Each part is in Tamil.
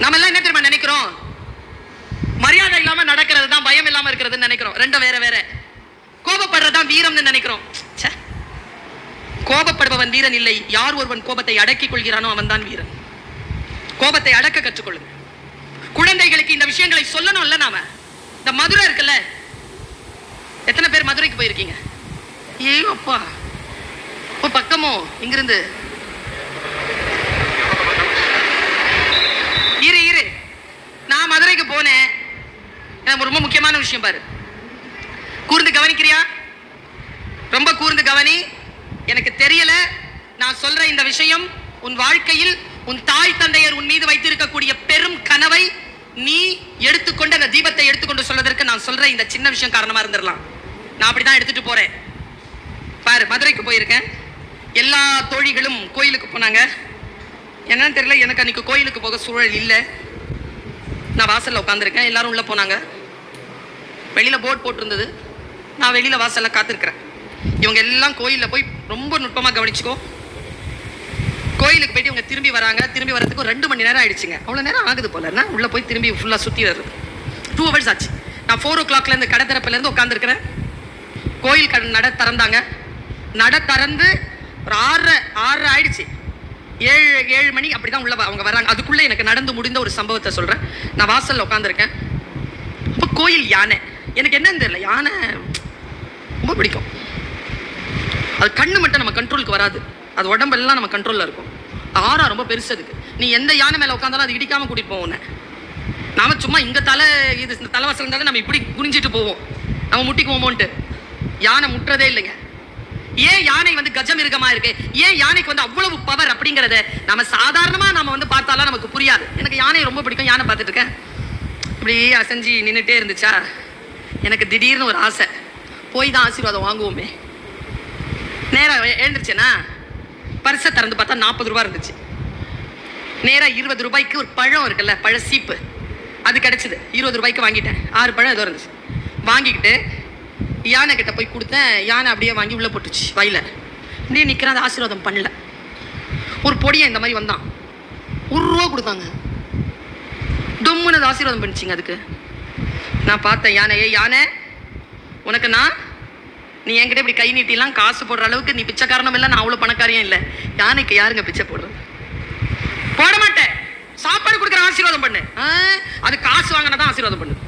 நம்ம எல்லாம் என்ன தெரியுமா நினைக்கிறோம்? மரியாதை இல்லாம நடக்கிறது தான் பயம் இல்லாம இருக்கிறதுன்னு நினைக்கிறோம். ரெண்டும் வேற வேற. கோபப்படுறதான் வீரம்னு நினைக்கிறோம். ச்சே. கோபப்படுபவன் வீரன் இல்லை. யார் ஒருவன் கோபத்தை அடக்கிக் கொள்கிறானோ அவன் தான் வீரன். கோபத்தை அடக்க கற்றுக்கொள்ளுங்க. குழந்தைகளுக்கு இந்த விஷயங்களை சொல்லணும்ல நாம? இந்த மதுரை இருக்குல்ல? எத்தனை பேர் மதுரைக்கு போயிருக்கீங்க? ஏ அப்பா. ஓ பக்கமோ? இங்கிருந்து இரு இரு நான் மதுரைக்கு போனேன். எனக்கு ரொம்ப முக்கியமான விஷயம் பாரு. கூர்ந்து கவனிக்கிறியா? ரொம்ப கூர்ந்து கவனி. எனக்கு தெரியல. நான் சொல்ற இந்த விஷயம் உன் வாழ்க்கையில் உன் தாய் தந்தையர் உன் மீது வைத்திருக்கக்கூடிய பெரும் கனவை நீ எடுத்துக்கொண்டு அந்த தீபத்தை எடுத்துக்கொண்டு சொல்வதற்கு நான் சொல்ற இந்த சின்ன விஷயம் காரணமா இருந்துடலாம். நான் அப்படிதான் எடுத்துட்டு போறேன். பாரு மதுரைக்கு போயிருக்கேன். எல்லா தோழிகளும் கோயிலுக்கு போனாங்க. என்னன்னு தெரியல எனக்கு அன்னைக்கு கோயிலுக்கு போக சூழல் இல்லை. நான் வாசலில் உட்காந்துருக்கேன் எல்லாரும் உள்ளே போனாங்க. வெளியில் போர்ட் போட்டிருந்தது. நான் வெளியில் வாசலில் காத்திருக்கிறேன். இவங்க எல்லாம் கோயிலில் போய் ரொம்ப நுட்பமாக கவனிச்சுக்கோ. கோயிலுக்கு போயிட்டு இவங்க திரும்பி வராங்க. திரும்பி வரதுக்கு ஒரு ரெண்டு மணி நேரம் ஆயிடுச்சுங்க. அவ்வளோ நேரம் ஆகுது போல. என்ன? போய் திரும்பி ஃபுல்லாக சுற்றி வருது டூ ஹவர்ஸ் ஆச்சு. நான் ஃபோர் ஓ கிளாக்லேருந்து கடை திறப்புலேருந்து உட்காந்துருக்கிறேன் கோயில் கட நட திறந்தாங்க. நட திறந்து ஒரு ஆறரை ஆறரை ஆயிடுச்சு. ஏழு ஏழு மணி அப்படி தான் உள்ள வ- அவங்க வராங்க அதுக்குள்ளே எனக்கு நடந்து முடிந்த ஒரு சம்பவத்தை சொல்கிறேன் நான் வாசலில் உட்காந்துருக்கேன் அப்போ கோயில் யானை. எனக்கு என்னன்னு தெரியல. யானை ரொம்ப பிடிக்கும். அது கண்ணு மட்டும் நம்ம கண்ட்ரோலுக்கு வராது. அது உடம்பெல்லாம் நம்ம கண்ட்ரோலில் இருக்கும். ஆறா ரொம்ப பெருசு அதுக்கு. நீ எந்த யானை மேலே உட்காந்தாலும் அது இடிக்காமல் கூட்டிகிட்டு போவோம் உன்னை. நாம சும்மா இந்த தலை இது இந்த தலைவாசல் இருந்தாலும் நம்ம இப்படி குனிஞ்சிட்டு போவோம். நம்ம முட்டிக்குவோமோன்ட்டு. யானை முட்டுறதே இல்லைங்க. ஏன் யானை வந்து கஜமிருகமா இருக்கு ஏன் யானைக்கு வந்து அவ்வளவு பவர் அப்படிங்கறத நம்ம சாதாரணமா நம்ம வந்து பார்த்தாலும் நமக்கு புரியாது. எனக்கு யானை ரொம்ப பிடிக்கும். யானை பார்த்துட்டு இருக்கேன். இப்படி அசைஞ்சு நின்றுட்டே இருந்துச்சா? எனக்கு திடீர்னு ஒரு ஆசை. போய் தான் ஆசீர்வாதம் வாங்குவோமே. நேராக எ- எழுந்திருச்சேனா திறந்து பார்த்தா நாற்பது ரூபா இருந்துச்சு. நேராக இருபது ரூபாய்க்கு ஒரு பழம் இருக்குல்ல பழ சீப்பு. அது கிடச்சிது. இருபது ரூபாய்க்கு வாங்கிட்டேன். ஆறு பழம் ஏதோ இருந்துச்சு. வாங்கிக்கிட்டு யானை கிட்ட போய் கொடுத்தேன். யானை அப்படியே வாங்கி உள்ளே போட்டுச்சு வயல அப்படியே நிற்கிறேன் அந்த ஆசீர்வாதம் பண்ணல. ஒரு பொடியை இந்த மாதிரி வந்தான். ஒரு ரூபா கொடுத்தாங்க. டொம்முன்னு அது ஆசீர்வாதம் பண்ணிச்சிங்க அதுக்கு. நான் பார்த்தேன் யானை ஏய் யானை உனக்கு நான் நீ என்கிட்ட இப்படி கை நீட்டிலாம் காசு போடுற அளவுக்கு நீ பிச்சைக்காரனும் இல்லை நான் அவ்வளோ பணக்காரியும் இல்லை. யானைக்கு யாருங்க பிச்சை போடுறது? போட மாட்டேன். சாப்பாடு கொடுக்குற ஆசீர்வாதம் பண்ணு. ஆ, அது காசு வாங்கினா தான் ஆசீர்வாதம் பண்ணு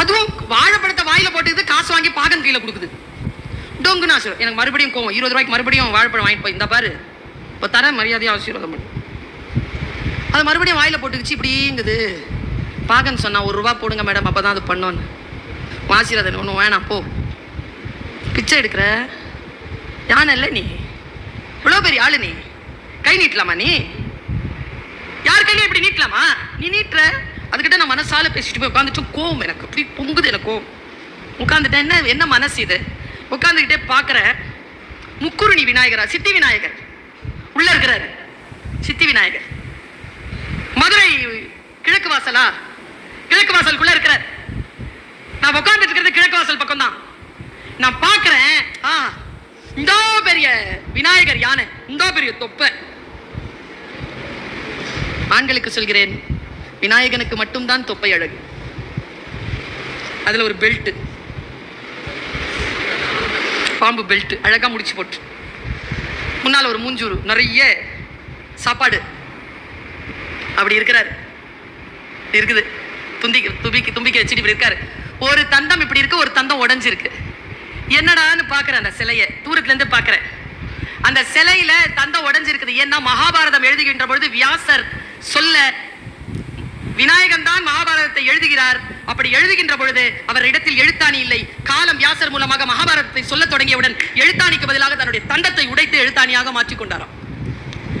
அதுவும் வாழைப்பழத்தை வாயில போட்டுக்கிது காசு வாங்கி பாகன் கையில கொடுக்குது. டொங்குன்னு சார் எனக்கு மறுபடியும் கோவம். இருபது ரூபாய்க்கு மறுபடியும் வாழைப்பழம் வாங்கிட்டு போய் இந்த பாரு. இப்போ தர மரியாதையாக ஆசீர்வாதம் பண்ணு. அது மறுபடியும் வாயில போட்டுக்குச்சு இப்படிங்குது பாகன் சொன்னா ஒரு ரூபா போடுங்க மேடம் அப்போ தான் அது பண்ணோன்னு ஆசீர்வாதம் ஒன்றும் வேணாம் போ. பிச்சை எடுக்கிற? யானை இல்லை நீ? இவ்வளோ பெரிய ஆளு நீ. கை நீட்டலாமா நீ? யார் கையிலையும் இப்படி நீட்டலாமா? நீ நீட்டுற. அதுக்கிட்ட நான் மனசால பேசிட்டு போய் உட்காந்துட்டு கோவம் எனக்கு. இப்படி பொங்குது எனக்கு கோவம். உட்காந்துட்டேன் என்ன என்ன மனசு இது? உட்காந்துக்கிட்டே பார்க்குற முக்குருணி விநாயகரா சித்தி விநாயகர். உள்ள இருக்கிறாரு. சித்தி விநாயகர். மதுரை கிழக்கு வாசலா? கிழக்கு வாசலுக்குள்ள இருக்கிறார். நான் உட்காந்துட்டு இருக்கிறது கிழக்கு வாசல் பக்கம் தான் நான் பார்க்குறேன் ஆ இந்த பெரிய விநாயகர் யானை இந்த பெரிய தொப்பை. ஆண்களுக்கு சொல்கிறேன் விநாயகனுக்கு மட்டும்தான் தொப்பை அழகு. அதுல ஒரு பெல்ட்டு பாம்பு பெல்ட் அழகா முடிச்சு போட்டு. முன்னால ஒரு மூஞ்சூறு. நிறைய சாப்பாடு. அப்படி இருக்கிறாரு. இருக்குது. துந்திக்கு தும்பிக்கு தும்பிக்க வச்சுட்டு இப்படி இருக்காரு. ஒரு தந்தம் இப்படி இருக்கு ஒரு தந்தம் உடஞ்சிருக்கு. என்னடான்னு பார்க்குறேன் அந்த சிலையை. தூரத்துல இருந்து பார்க்குறேன் அந்த சிலையில தந்தம் உடஞ்சிருக்குது. ஏன்னா மகாபாரதம் எழுதுகின்ற பொழுது வியாசர் சொல்ல விநாயகன் தான் மகாபாரதத்தை எழுதுகிறார். அப்படி எழுதுகின்ற பொழுது அவர் இடத்தில் எழுத்தாணி இல்லை. காலம் வியாசர் மூலமாக மகாபாரதத்தை சொல்லத் தொடங்கியவுடன் எழுத்தாணிக்கு பதிலாக தன்னுடைய தண்டத்தை உடைத்து எழுத்தாணியாக மாற்றிக்கொண்டாராம்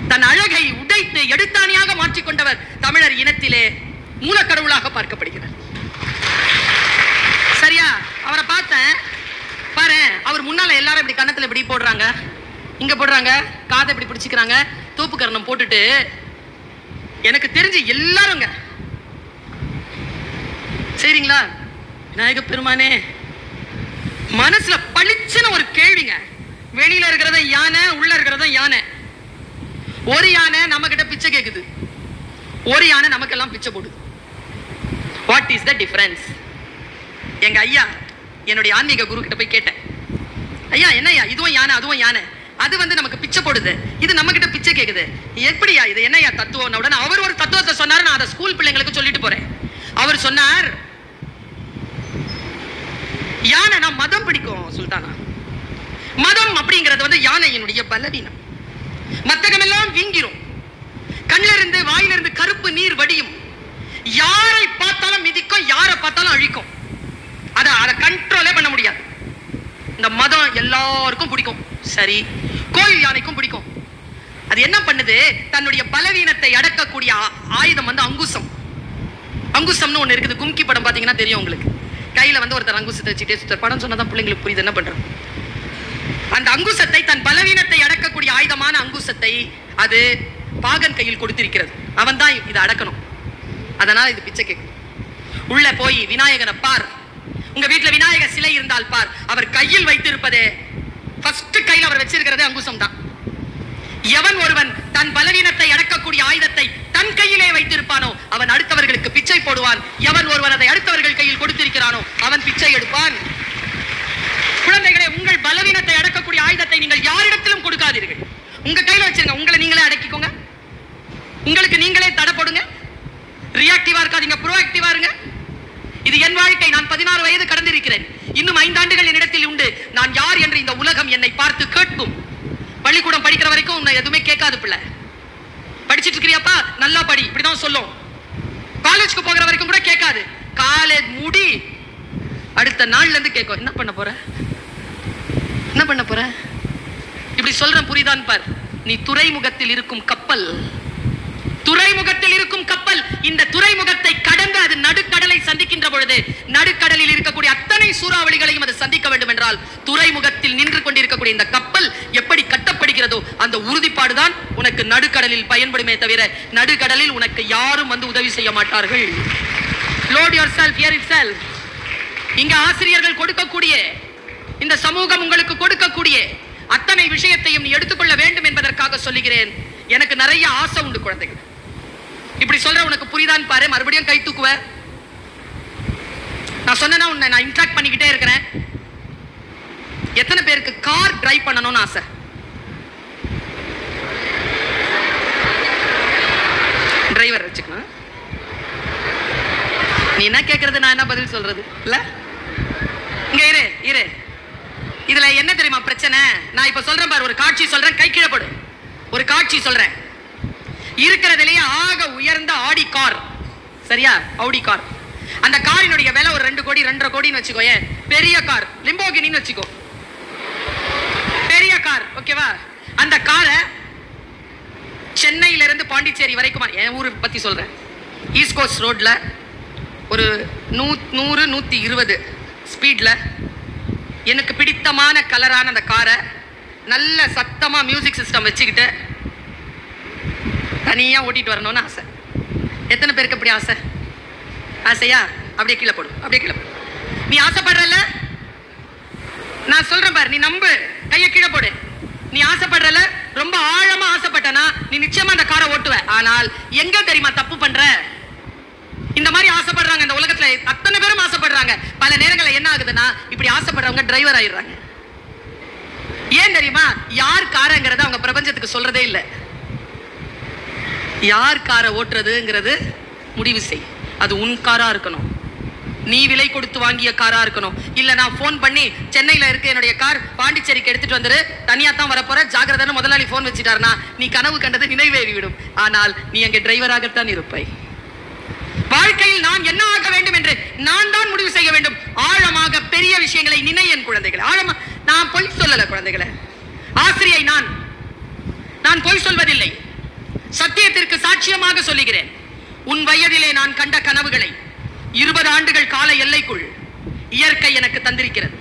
தன் அழகை உடைத்து எடுத்தாணியாக மாற்றிக்கொண்டவர் தமிழர் இனத்திலே மூலக்கடவுளாக பார்க்கப்படுகிறார். சரியா? அவரை பார்த்தேன். பாரு அவர் முன்னால எல்லாரும் இப்படி கன்னத்துல இப்படி போடுறாங்க. இங்க போடுறாங்க. காதை இப்படி பிடிச்சிக்கிறாங்க. தோப்பு கரணம் போட்டுட்டு எனக்கு தெரிஞ்சு எல்லாருங்க சரிங்களா விநாயக பெருமானே மனசுல பளிச்சுன்னு ஒரு கேள்விங்க. வெளியில இருக்கிறத யானை உள்ள இருக்கிறத யானை. ஒரு யானை நம்ம கிட்ட பிச்சை கேக்குது. ஒரு யானை நமக்கெல்லாம் பிச்சை போடுது. வாட் இஸ் த டிஃபரன்ஸ் எங்க ஐயா என்னுடைய ஆன்மீக குரு கிட்ட போய் கேட்டேன். ஐயா என்ன ஐயா இதுவும் யானை அதுவும் யானை? அது வந்து நமக்கு பிச்சை போடுது. இது நம்ம கிட்ட பிச்சை கேக்குது. எப்படியா இது? என்னய்யா தத்துவம் உடனே அவர் ஒரு தத்துவத்தை சொன்னாரு நான் அதை ஸ்கூல் பிள்ளைங்களுக்கு சொல்லிட்டு போறேன். அவர் சொன்னார் யானைனா மதம் பிடிக்கும் சுல்தானா? மதம் அப்படிங்கிறது வந்து யானையினுடைய பலவீனம். மத்தகமெல்லாம் வீங்கிரும். கண்ணிலிருந்து இருந்து கருப்பு நீர் வடியும். யாரை பார்த்தாலும் மிதிக்கும் யாரை பார்த்தாலும் அழிக்கும். அதை அதை கண்ட்ரோலே பண்ண முடியாது. இந்த மதம் எல்லாருக்கும் பிடிக்கும். சரி கோயில் யானைக்கும் பிடிக்கும். அது என்ன பண்ணுது? தன்னுடைய பலவீனத்தை அடக்கக்கூடிய ஆயுதம் வந்து அங்குசம். அங்குசம்னு ஒன்று இருக்குது. கும்கி படம் பார்த்தீங்கன்னா தெரியும் உங்களுக்கு. கையில வந்து ஒருத்தர் அங்குசத்தை வச்சுட்டே சுத்தர் படம் சொன்னதான் பிள்ளைங்களுக்கு புரியுது. என்ன பண்ணுறோம் அந்த அங்குசத்தை தன் பலவீனத்தை அடக்கக்கூடிய ஆயுதமான அங்குசத்தை அது பாகன் கையில் கொடுத்திருக்கிறது. அவன் தான் இதை அடக்கணும். அதனால் இது பிச்சை கேட்கும். உள்ள போய் விநாயகரை பார். உங்க வீட்டுல விநாயகர் சிலை இருந்தால் பார். அவர் கையில் வைத்திருப்பதே ஃபர்ஸ்ட் கையில் அவர் வச்சிருக்கிறதே அங்குசம் தான் எவன் ஒருவன் தன் பலவீனத்தை அடக்கக்கூடிய ஆயுதத்தை தன் கையிலே வைத்திருப்பானோ அவன் அடுத்தவர்களுக்கு பிச்சை போடுவான். எவன் ஒருவன் அதை அடுத்தவர்கள் கையில் கொடுத்திருக்கிறானோ அவன் பிச்சை எடுப்பான். குழந்தைகளே உங்கள் பலவீனத்தை அடக்கக்கூடிய ஆயுதத்தை நீங்கள் யாரிடத்திலும் கொடுக்காதீர்கள். உங்க கையில வச்சிருங்க உங்களை நீங்களே அடக்கிக்கோங்க. உங்களுக்கு நீங்களே தடை போடுங்க. ரியாக்டிவா இருக்காதீங்க ப்ரோஆக்டிவா இருங்க. இது என் வாழ்க்கை நான் பதினாறு வயது கடந்திருக்கிறேன். இன்னும் ஐந்தாண்டுகள் என்னிடத்தில் உண்டு. நான் யார் என்று இந்த உலகம் என்னை பார்த்து கேட்கும். பள்ளிக்கூடம் படிக்கிற வரைக்கும் உன்னை எதுவுமே கேட்காது பிள்ளை. படிச்சிட்டு இருக்கிறியாப்பா நல்லா படி. இப்படிதான் சொல்லும். காலேஜ்க்கு போகிற வரைக்கும் கூட கேட்காது. காலேஜ் முடி அடுத்த நாள்ல இருந்து கேட்கும். என்ன பண்ண போற? என்ன பண்ண போற? இப்படி சொல்றேன் புரிதான் பார். நீ துறைமுகத்தில் இருக்கும் கப்பல். துறைமுகத்தில் இருக்கும் கப்பல். இந்த துறைமுகத்தை கடந்து அது நடுக்கடலை சந்திக்கின்ற பொழுது நடுக்கடலில் இருக்கக்கூடிய அத்தனை சூறாவளிகளையும் அது சந்திக்க வேண்டும் என்றால் துறைமுகத்தில் நின்று கொண்டிருக்கக்கூடிய இந்த கப்பல் எப்படி அந்த உறுதிப்பாடு தான் உனக்கு நடுக்கடலில் பயன்படுமே தவிர நடுக்கடலில் உனக்கு யாரும் வந்து உதவி செய்ய மாட்டார்கள். Load yourself here itself இங்க ஆசிரியர்கள் கொடுக்கக்கூடிய இந்த சமூகம் உங்களுக்கு கொடுக்கக்கூடிய அத்தனை விஷயத்தையும் நீ எடுத்துக்கொள்ள வேண்டும் என்பதற்காக சொல்லுகிறேன். எனக்கு நிறைய ஆசை உண்டு குழந்தைகள். இப்படி சொல்ற உனக்கு புரியுதான்னு பாரு மறுபடியும் கை தூக்குவ. நான் சொன்னேன்னா உன்னை நான் இன்ட்ராக்ட் பண்ணிக்கிட்டே இருக்கிறேன். எத்தனை பேருக்கு கார் டிரைவ் பண்ணணும்னு ஆசை. டிரைவர் வச்சுக்கணும். நீ என்ன கேட்கறது நான் என்ன பதில் சொல்றது? இல்ல? இங்க இரு இரு. இதுல என்ன தெரியுமா பிரச்சனை? நான் இப்ப சொல்றேன் பாரு ஒரு காட்சி சொல்றேன் கை கீழப்படு ஒரு காட்சி சொல்றேன். இருக்கிறதுலேயே ஆக உயர்ந்த ஆடி கார். சரியா? Audi car. அந்த காரினுடைய விலை ஒரு ரெண்டு கோடி ரெண்டரை கோடின்னு வச்சுக்கோயேன் பெரிய கார். லிம்போகினின்னு வச்சுக்கோ. பெரிய கார் ஓகேவா அந்த காரை சென்னையில இருந்து பாண்டிச்சேரி வரைக்கும்? என் ஊரை பத்தி சொல்றேன். ஈஸ்ட் கோஸ்ட் ரோட்ல ஒரு நூ நூறு நூற்றி இருபது ஸ்பீடில் எனக்கு பிடித்தமான கலரான அந்த காரை நல்ல சத்தமாக மியூசிக் சிஸ்டம் வச்சுக்கிட்டு தனியாக ஓட்டிட்டு வரணும்னு ஆசை. எத்தனை பேருக்கு அப்படி ஆசை? ஆசையா? அப்படியே கீழே போடு. அப்படியே கீழே போடும் நீ ஆசைப்படுறல நான் சொல்றேன் பாரு நீ நம்பு. கையை கீழே போடு. நீ ஆசைப்படுறல ரொம்ப ஆழமா ஆசைப்பட்டனா நீ நிச்சயமா அந்த காரை ஓட்டுவ. ஆனால் எங்க தெரியுமா தப்பு பண்ற? இந்த மாதிரி ஆசைப்படுறாங்க இந்த உலகத்துல. அத்தனை பேரும் ஆசைப்படுறாங்க. பல நேரங்களில் என்ன ஆகுதுன்னா இப்படி ஆசைப்படுறவங்க டிரைவர் ஆயிடுறாங்க. ஏன் தெரியுமா? யார் காரங்கிறத அவங்க பிரபஞ்சத்துக்கு சொல்றதே இல்லை. யார் காரை ஓட்டுறதுங்கிறது முடிவு செய். அது உன் காரா இருக்கணும். நீ விலை கொடுத்து வாங்கிய காரா இருக்கணும். இல்ல நான் ஃபோன் பண்ணி சென்னையில இருக்க என்னுடைய கார் பாண்டிச்சேரிக்கு எடுத்துட்டு வந்துரு தனியா தான் வரப்போற ஜாகிரதான முதலாளி ஃபோன் வச்சுட்டாருனா நீ கனவு கண்டது நினைவேறி விடும். ஆனால் நீ அங்கே டிரைவராகத்தான் இருப்பாய். வாழ்க்கையில் நான் என்ன ஆக வேண்டும் என்று நான் தான் முடிவு செய்ய வேண்டும். ஆழமாக பெரிய விஷயங்களை நினை என் குழந்தைகள். ஆழமா நான் பொய் சொல்லல குழந்தைகளை. ஆசிரியை நான். நான் பொய் சொல்வதில்லை. சத்தியத்திற்கு சாட்சியமாக சொல்லுகிறேன். உன் வயதிலே நான் கண்ட கனவுகளை இருபது ஆண்டுகள் கால எல்லைக்குள் இயற்கை எனக்கு தந்திருக்கிறது.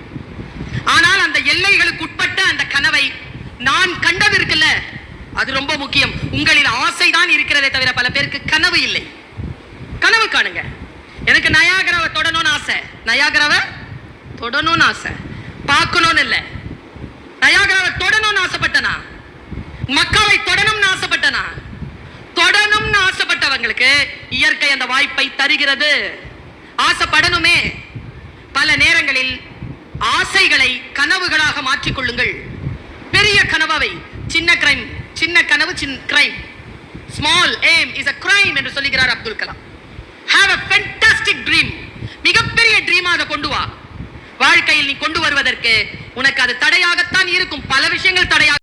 ஆனால் அந்த எல்லைகளுக்கு உட்பட்ட அந்த கனவை நான் கண்டது இருக்குல்ல அது ரொம்ப முக்கியம். உங்களில் ஆசைதான் இருக்கிறதே தவிர பல பேருக்கு கனவு இல்லை. கனவு காணுங்க. எனக்கு நயாகராவை தொடணும்னு ஆசை. நயாகராவை தொடணும்னு ஆசை. பார்க்கணும்னு இல்லை. நயாகராவை தொடணும்னு ஆசைப்பட்டனா? மக்களை தொடணும்னு ஆசைப்பட்டனா? தொடணும்னு ஆசைப்பட்டவங்களுக்கு இயற்கை அந்த வாய்ப்பை தருகிறது. ஆசைப்படணுமே. பல நேரங்களில் ஆசைகளை கனவுகளாக மாற்றிக்கொள்ளுங்கள். பெரிய கனவை சின்ன கிரைம் சின்ன கனவு சின் crime small aim is a crime என்று சொல்லுகிறார் Abdul Kalam. Have a fantastic dream மிகப்பெரிய ட்ரீம் அதை கொண்டு வா. வாழ்க்கையில் நீ கொண்டு வருவதற்கு உனக்கு அது தடையாகத்தான் இருக்கும். பல விஷயங்கள் தடையாக